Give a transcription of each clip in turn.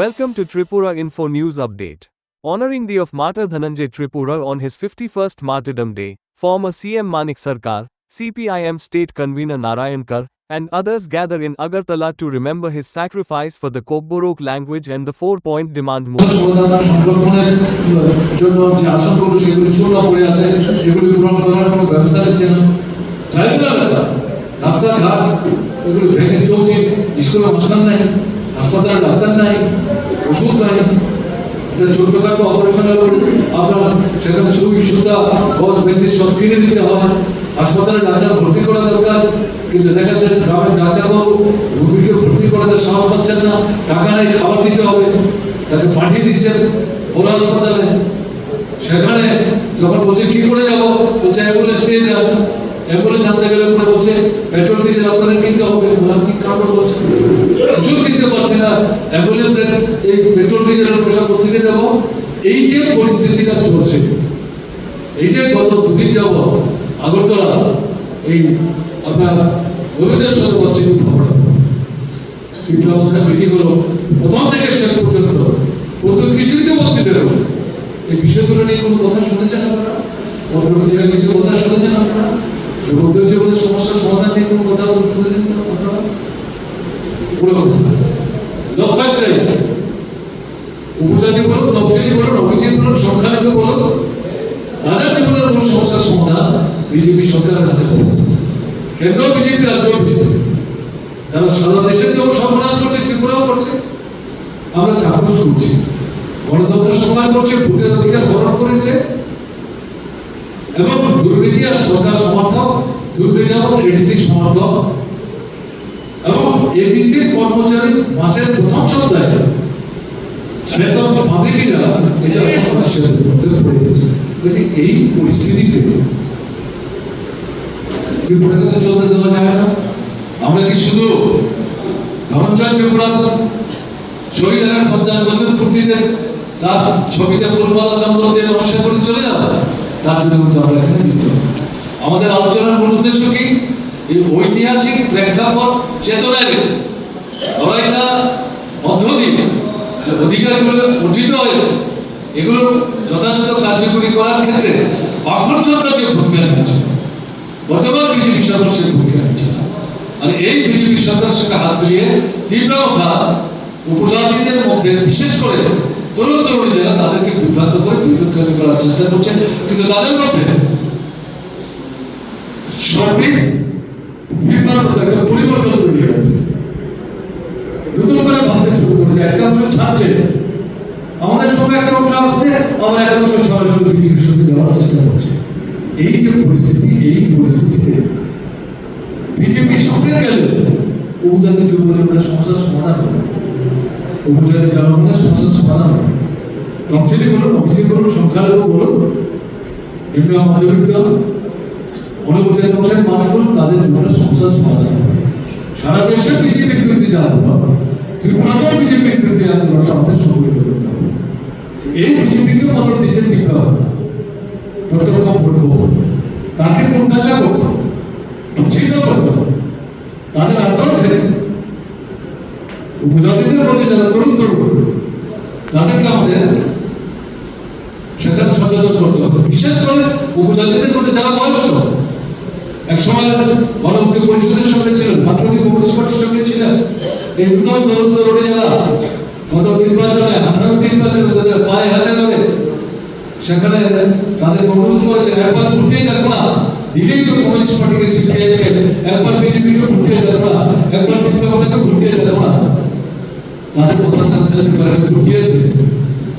Welcome to Tripura Info News Update. Honoring the of Martyr Dhananjay Tripura on his 51st Martyrdom Day, former CM Manik Sarkar, CPIM State Convener Narayan Kar, and others gather in Agartala to remember his sacrifice for the Kokborok language and the four-point demand movement. হাসপাতালে doctor নাই, ওষুধ নাই ছোটখাটো অপারেশনের উপরে আপনার সেখানে সুই সুতা বস বেদি সব কিনে দিতে হয়। হাসপাতালে ডাক্তার ভর্তি করা দরকার, কিন্তু দেখা যাচ্ছে গ্রামের ডাক্তারবাবু রুগীকে ভর্তি করাতে সাহস পাচ্ছেন না, টাকা নেই, খাবার দিতে হবে, তাকে পাঠিয়ে দিচ্ছেন বড় হাসপাতালে। সেখানে যখন বলছে, কি করে যাব? বলছে অ্যাম্বুলেন্স নিয়ে যান। অ্যাম্বুলেন্স আনতে গেলে পরে বলছে পেট্রোল, ডিজেল আপনাদের কিনতে হবে। কি কারণ বলছে ওষুধ কিনতে পারছে না। অ্যাম্বুলেন্সের এই পেট্রোল, ডিজেলের পয়সা কোথেকে দেবো এই যে পরিস্থিতিটা চলছে, এই যে গত দুদিন যাব আগরতলা, এই আপনার রবীন্দ্র সদস্য ভবনে বিপ্লবতা মিটিং হলো প্রথম থেকে শেষ পর্যন্ত। প্রত্যেক কিছুতে বক্তৃতা হলো এই বিষয়গুলো নিয়ে কোনো কথা শুনেছেন আপনারা? পত্রপত্রিকা কিছু কথা শুনেছেন আপনারা? যুবকদের জীবনের সমস্যার সমাধান নিয়ে কোনো কথা শুনেছেন তো আপনারা? পুরো একটাই উপজাতি বলুন, তফসিলি বলুন অফিসি বলুন, সংখ্যালঘু বলুন তাদের জীবনের কোনো সমস্যার সমাধান বিজেপি সরকারের হাতে হবে। কেন্দ্র বিজেপি, রাজ্য বিজেপি। তারা সারা দেশের যেমন সর্বনাশ করছে, ত্রিপুরাও করছে। আমরা চাক্ষুষ করছি গণতন্ত্র সংগ্রাম করছে, ভোটের অধিকার গ্রহণ করেছে। এবং দুর্নীতি আর সরকার সমর্থক, দুর্নীতি এবং এডিসি সমর্থক এবং এডিসির কর্মচারী মাসের প্রথম সপ্তাহে বেতন পাবে কিনা, এটা মধ্যে পড়ে গেছে। এই পরিস্থিতিতে চলতে দেওয়া যায় না। আমরা কি শুধু ধনঞ্জয় ত্রিপুরা, শহীদ পঞ্চাশ বছর পূর্তিতে তার ছবিতে ফুলমালা চন্দন দিয়ে নমস্কার করে চলে যাব জন্য কিন্তু আমরা এখানে নিতে আমাদের আলোচনার মূল উদ্দেশ্য কি? এই ঐতিহাসিক প্রেক্ষাপট চেতনায় লড়াইটা মধ্য দিয়ে অধিকারগুলো অর্জিত হয়েছে। এগুলো যথাযথ কার্যকরী করার ক্ষেত্রে বামফ্রন্ট সরকার যে ভূমিকা নিয়েছে, বর্তমান বিজেপি সরকার সে ভূমিকা নিচ্ছে আর এই বিজেপি সরকারের সঙ্গে হাত মিলিয়ে তীব্রতা উপজাতিদের মধ্যে বিশেষ করে যারা তাদেরকে বিভ্রান্ত করে, বিভ্রান্ত করার চেষ্টা করছে কিন্তু তাদের মধ্যে সঠিক বিভ্রান্ত পরিবর্তন তৈরি হয়েছে। নতুন করে ভাবতে শুরু করেছে, একটা অংশ ছাড়ছে। আমাদের সঙ্গে একটা অংশ আসছে আবার একটা অংশ সরাসরি বিজেপির সঙ্গে যাওয়ার চেষ্টা করছে। এই যে পরিস্থিতি, এই পরিস্থিতিতে বিজেপির সঙ্গে গেলে উপজাতি যুবজনের সমস্যার সমাধান হবে। উপজাতি জনগণের সমস্যার সমাধান হবে তফসিলি বলুন অফিসি বলুন, সংখ্যালঘু বলুন নিম্ন মধ্যবিত্ত অনুভূতির অংশের মানুষ বলুন, তাদের জীবনের সমস্যার সমাধান হবে সারা দেশে বিজেপির বিরুদ্ধে যে আন্দোলন ত্রিপুরাতেও বিজেপির বিরুদ্ধে আন্দোলনটা আমাদের সংগঠিত করতে হবে। এই বিজেপিকে মদত দিচ্ছে ত্রিপুরা প্রত্যক্ষ ভোট তাকে প্রত্যাশা করতে হবে, বিচ্ছিন্ন করতে হবে। তাদের আসল থেকে উপজাতিদের প্রতি যারা তরুণ তরুণ, তাদেরকে আমাদের সেখানে সচেতন করতে হবে। বিশেষ করে উপজাতিদের মধ্যে যারা বয়স্ক, এক সময় গণমুক্তি পরিষদের সঙ্গে ছিলেন কমিউনিস্ট পার্টির সঙ্গে ছিলেন। নতুন তরুণ তরুণী যারা গত নির্বাচনে, আঠারো নির্বাচনে তাদের পায়ে হাতে ধরে সেখানে তাদের অনুরোধ করেছেন একবার ঘুরতেই দেখো না দিলেই তো কমিউনিস্ট পার্টিকে সিপিআইকে একবার বিজেপিকে ঘুরতে দেখো না একবার ত্রিপুরাকে ঘুরতে দেখো না তাদের কথা না ফেলে ঘুরতিয়েছে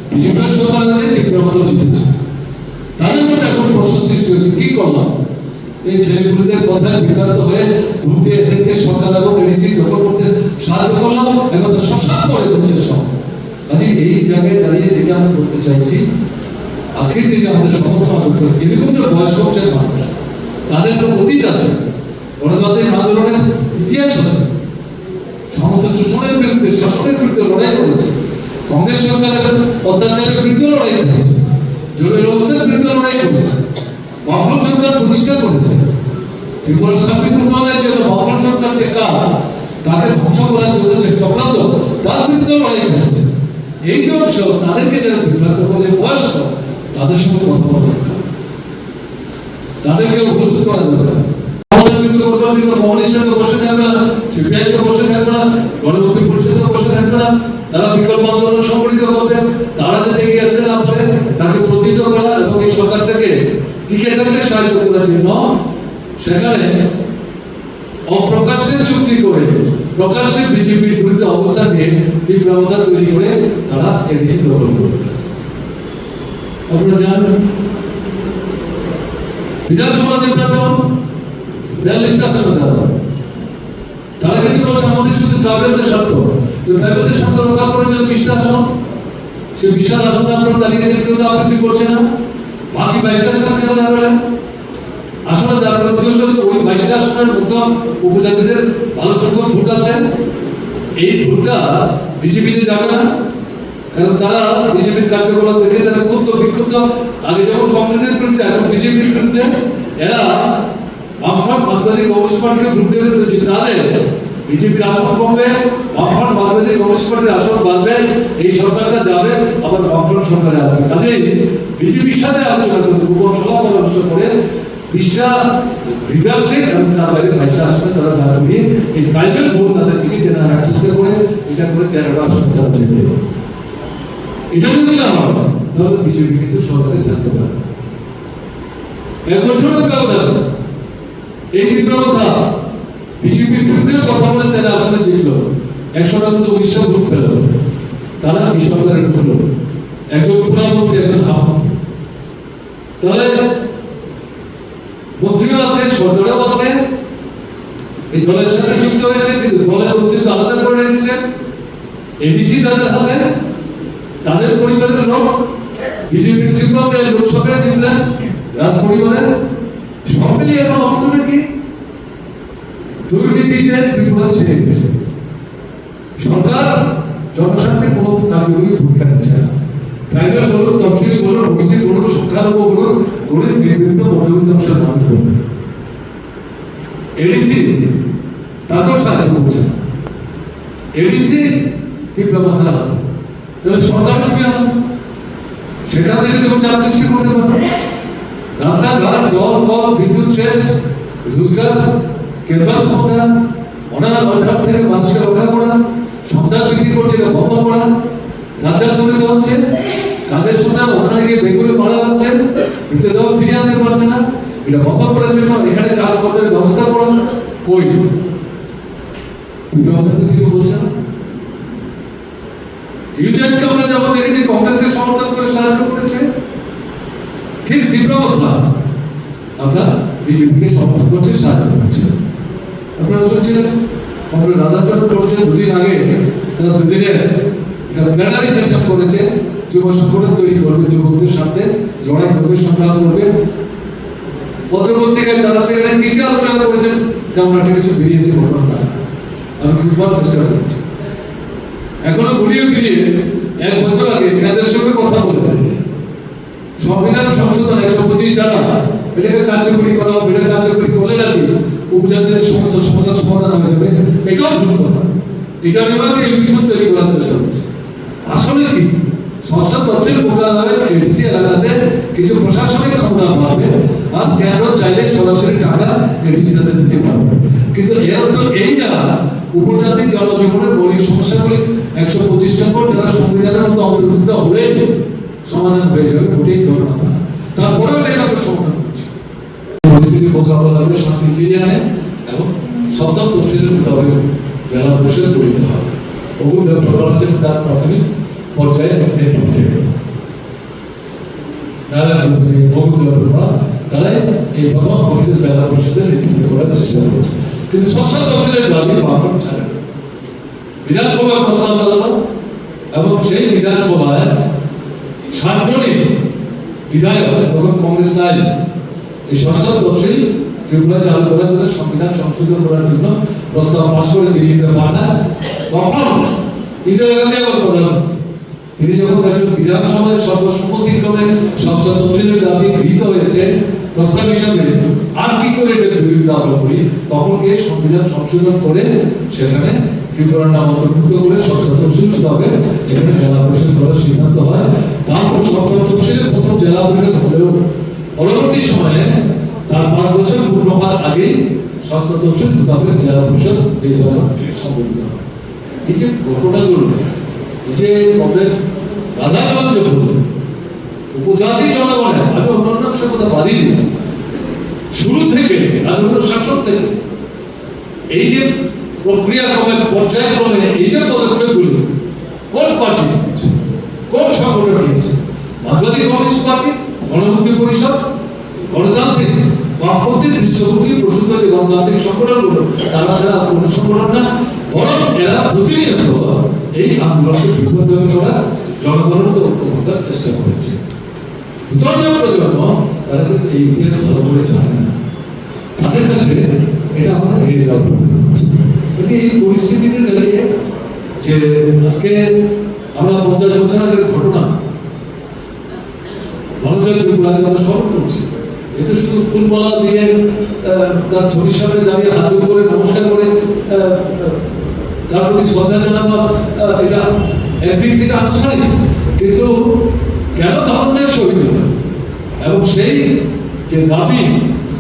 বিজেপির সরকার হয়েছে ত্রিপুরা জিতেছে। তাদের মধ্যে এখন প্রশ্ন সৃষ্টি হয়েছে, কি করলাম? এই ছেলেগুলোদের কথায় বিকাশিত হয়ে ঘুরতে এদেরকে সরকার এবং এডিসি দখল করতে সাহায্য করলাম, এখন তো শশাঙ্ক করে দিচ্ছে সব। কাজে এই জায়গায় দাঁড়িয়ে যেটা আমি করতে চাইছি, আজকের দিনে আমাদের সমস্যা করতে এরকম যে বয়স্ক মানুষ, তাদের অতীত আছে। গণতান্ত্রিক আন্দোলনের ইতিহাস আছে সমস্ত শোষণের বিরুদ্ধে শাসনের বিরুদ্ধে লড়াই করেছে। কংগ্রেস সরকারের অত্যাচারের বিরুদ্ধে লড়াই করেছে। জরুরি অবস্থার বিরুদ্ধে লড়াই করেছে। বামফ্রন্ট সরকার প্রতিষ্ঠা করেছে। ত্রিপুরা সার্বিক উন্নয়নের জন্য বামফ্রন্ট সরকার যে কাজ, তাকে ধ্বংস করার জন্য যে চক্রান্ত, তার বিরুদ্ধে লড়াই করেছে। এই যে অংশ, তাদেরকে যারা বিভ্রান্ত করে, বয়স্ক, তাদের সঙ্গে কথা বলা দরকার। তাদেরকে উপলব্ধ করা দরকার। আমাদের কিন্তু করবার জন্য কমিউনিস্টরা তো বসে থাকবে না সিপিআই তো বসে থাকবে না গণমুক্তি পরিষদ তো বসে থাকবে না তারা বিকল্প আন্দোলন সংগঠিত করবে তারা যদি এগিয়ে আসতে না পারে তাকে প্রতিহিত করা এবং এই সরকারটাকে টিকে থাকতে সাহায্য করার জন্য সেখানে অপ্রকাশ্যে চুক্তি করে, প্রকাশ্যে বিজেপির বিরুদ্ধে অবস্থান নিয়ে তীব্রতা তৈরি করে তারা এডিসি দখল করবে আপনারা জানেন, বিধানসভা নির্বাচন তারা কিন্তু বলছে আমাদের শুধু স্বার্থ। তো স্বার্থ রক্ষা আসন, সে বিশাল আসনে আপনারা দাঁড়িয়েছেন কেউ তো আপত্তি করছে না। বাকি বাইশটা আসনে কেন আসলে বাইশটা আসনের মধ্যে উপজাতিদের ভালো সংখ্যক ভোট আছে। এই ভোটটা বিজেপিতে যাবে না, কারণ তারা বিজেপির কার্যকলাপ দেখে তারা ক্ষুব্ধ বিক্ষুব্ধ। আগে যেমন কংগ্রেসের বিরুদ্ধে, এখন বিজেপির বিরুদ্ধে। এরা বামফ্রন্ট মার্কবাদী কংগ্রেস পার্টিকে ভোট দেবে, তো তাদের বিজেপির আসন কমবে, বামফ্রন্ট মার্কবাদী কংগ্রেস পার্টির আসন বাড়বে, এই সরকারটা যাবে, আবার বামফ্রন্ট সরকারে আসবে। কাজেই বিজেপির সাথে আলোচনা করে গোপন সভা করে বিশটা রিজার্ভ সিট এবং তার বাইরে বাইশটা আসনে তারা দাঁড় করিয়ে এই ট্রাইবেল ভোট তাদের দিকে জেনারেল অ্যাক্সেস করে, এটা করে তেরোটা আসনে তারা যেতে এটা যদি না হয় তাহলে বিজেপি কিন্তু সরকারে থাকতে পারে। এক বছরের ব্যবধান এই তীব্রতা বিজেপির বিরুদ্ধে কথা বলে তারা আসলে জিতল। একশোটার মধ্যে উনিশটা ভোট পেল। তারা এই সরকারে একজন প্রধানমন্ত্রী একজন হাফমন্ত্রী। তাহলে আছে সরকারও আছে এই দলের সাথে যুক্ত হয়েছে কিন্তু দলের অস্তিত্ব আলাদা করে রেখেছেন। এডিসি তাদের হাতে, তাদের পরিবারের লোক, বিজেপির সিম্বলকে লোকসভায় জিতলেন রাজ পরিবারের সব মিলিয়ে এখন অবস্থাটা কি? দুর্নীতিতে ত্রিপুরা ছেড়ে গেছে সরকার জনস্বার্থে কোনো কার্যকরী ভূমিকা নিচ্ছে না। ট্রাইবেল বলুন, তফসিলি বলুন, ওবিসি বলুন, সংখ্যালঘু বলুন, গরিব নির্বিত মধ্যবিত্ত অংশের মানুষ বলুন। এডিসি তাকেও সাহায্য করছে। না এডিসি তীব্র হাতে তাহলে সরকার তুমি আসো সেখান থেকে তুমি চাপ সৃষ্টি করতে পারো। রাস্তাঘাট, জল, কল, বিদ্যুৎ, সেচ, রোজগার কেন্দ্র ক্ষমতা, অনার অর্থাৎ থেকে মানুষকে রক্ষা করা, সন্তান বিক্রি করছে বন্ধ করা রাজ্জার দূরিত হচ্ছে কাদের সন্তান ওখানে গিয়ে বেগুনে মারা যাচ্ছে, মৃতদেহ ফিরিয়ে আনতে পারছে না এটা বন্ধ করার জন্য এখানে কাজ করার ব্যবস্থা করা কই? তো কিছু বলছে না? আমরা যেমন দেখেছি কংগ্রেসকে সমর্থন করে সাহায্য করেছে, ঠিক তীব্রতা আমরা বিজেপিকে সমর্থন করছে, সাহায্য করছে। আপনারা শুনছিলেন? কংগ্রেস রাজাচরণ দুদিন আগে, তারা দুদিনের প্ল্যানারি করেছে, যুব সংগঠন তৈরি করবে, যুবকদের সাথে লড়াই করবে, সংগ্রাম করবে। পত্রপত্রিকায় তারা সেখানে কি আলোচনা করেছেন যে আমরা একটা কিছু বেরিয়েছে ঘটনা আমি বুঝবার চেষ্টা করছি। এখনও ঘুরিয়ে ফিরিয়ে এক বছর আগে কেন্দ্রের সঙ্গে কথা বলে সংবিধান সংশোধন একশো পঁচিশ দ্বারা এটাকে কার্যকরী করা হবে, এটা কার্যকরী করলে নাকি উপজাতিদের সমস্যা, সমস্যার সমাধান হয়ে যাবে? এটাও ভুল কথা। এটা বিভাগে ইলিউশন তৈরি করার চেষ্টা করছে। আসলে কি? ষষ্ঠ তফসিল মোকাবেলায় এডিসি এলাকাতে কিছু প্রশাসনিক ক্ষমতা পাবে আর কেন্দ্র চাইলে সরাসরি টাকা এডিসি হাতে দিতে পারবে? কিন্তু এর অর্থ এই না, উপজাতি জনজীবনের মৌলিক সমস্যাগুলি একশো পঁচিশ নম্বর যারা সংবিধানের মতো অন্তর্ভুক্ত হলে সমাধান হয়ে যাবে ভোটের ঘটনা তা। তারপরেও এটাকে আমরা সমর্থন করছি। পরিস্থিতি মোকাবেলা করে শান্তি ফিরিয়ে আনে এবং সপ্তম তফসিলের মোতাবেক জেলা পরিষদ গঠিত হয় অবুল ডক্টর বলেছেন তার প্রাথমিক পর্যায়ে নেতৃত্বে তারা এই প্রথম গঠিত জেলা পরিষদের নেতৃত্ব করার চেষ্টা করছে কিন্তু ষষ্ঠ তফসিলের দাবি মাফন ছাড়ে না। বিধানসভায় প্রস্তাব আনলো এবং সেই বিধানসভায় সাতজনই বিধায়ক তখন কংগ্রেস নাই, এই ষষ্ঠ তফসিল ত্রিপুরা চালু করার জন্য, সংবিধান সংশোধন করার জন্য প্রস্তাব পাশ করে দিল্লিতে পাঠায়, তখন ইন্দিরা গান্ধী আবার প্রধানমন্ত্রী তিনি যখন একজন বিধানসভায় সর্বসম্মতিক্রমে ষষ্ঠ তফসিলের দাবি গৃহীত হয়েছে, প্রস্তাব হিসাবে, আর কি করে এটা করি? তখন গিয়ে সংবিধান সংশোধন করে সেখানে ত্রিপুরার নাম অন্তর্ভুক্ত করে তফসিল হবে। এখানে জেলা পরিষদ করার সিদ্ধান্ত হয়। তারপর সপ্তম তফসিলে প্রথম জেলা পরিষদ হলেও পরবর্তী সময়ে তার পাঁচ বছর পূর্ণ হওয়ার আগেই ষষ্ঠ তফসিল মোতাবেক জেলা পরিষদ নির্বাচন সংগঠিত হয়। এই যে ঘটনাগুলো যে কমরেড রাধাচরণ যে বললেন উপজাতি জনগণের আমি অন্যান্য কথা বাদই দিই শুরু থেকে রাজন্য শাসন থেকে, এই যে প্রক্রিয়াক্রমে পর্যায়ক্রমে এই যে পদক্ষেপগুলো, কোন পার্টি কোন সংগঠন নিয়েছে? মার্কসবাদী কমিউনিস্ট পার্টি গণমুক্তি পরিষদ, গণতান্ত্রিক বামপন্থী দৃষ্টিভঙ্গি প্রসূত যে গণতান্ত্রিক সংগঠনগুলো, তারা ছাড়া কোন সংগঠন না, বরং এরা প্রতিনিয়ত এই আন্দোলনকে বিপদগামী করা জনগণের ঐক্যবদ্ধতার চেষ্টা করেছে। প্রজন্ম তারা কিন্তু এই ইতিহাস ভালো করে জানে না। তাদের কাছে এটা যাওয়ার এই পরিস্থিতিতে দাঁড়িয়ে যে আজকে আমরা পঞ্চাশ বছর আগের ঘটনা, ধনঞ্জয় ত্রিপুরাকে আমরা স্মরণ করছি এতে শুধু ফুলমালা দিয়ে তার ছবির সামনে দাঁড়িয়ে হাত করে, নমস্কার করে তার প্রতি শ্রদ্ধা জানাবা এটা একদিক থেকে আনুষ্ঠানিক। কিন্তু কেন ধর্মের হলো এবং সেই যে দাবি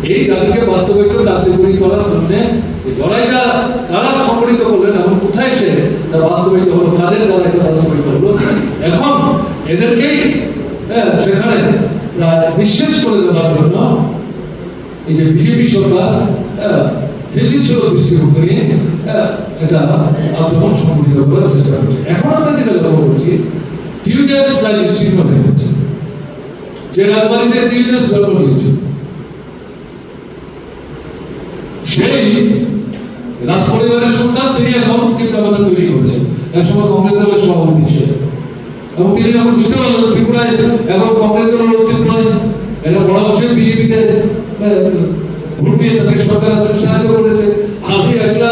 এই দাবিকে বাস্তবায়িত কার্যকরী করার জন্য লড়াইটা কারা সংগঠিত করলেন এবং কোথায় সে তা বাস্তবায়িত হলো কাদের দ্বারা এটা বাস্তবায়িত হলো এখন এদেরকেই হ্যাঁ, সেখানে প্রায় বিশ্বাস করে দেওয়ার জন্য এই যে বিজেপি সরকার ফেসিল ছিল দৃষ্টিভঙ্গি নিয়ে আহ, এটা আন্দোলন করার চেষ্টা করছে। এখন আমরা যেটা লক্ষ্য করছি টিউজার্স প্রায় নিশ্চিন্ন হয়ে গেছে। যে রাজবাড়িতে টিউজার্স জন্ম নিয়েছে, সেই রাজপরিবারের সন্তান তিনি এখন তীব্রতা তৈরি করেছেন এক সময় কংগ্রেস দলের সভাপতি ছিলেন, এবং তিনি যখন বুঝতে পারলেন ত্রিপুরায় এখন কংগ্রেস দলের অস্তিত্ব নয় এটা বড় অংশের বিজেপিতে ভোট দিয়ে তাকে সরকার সাহায্য করেছে। আমি একলা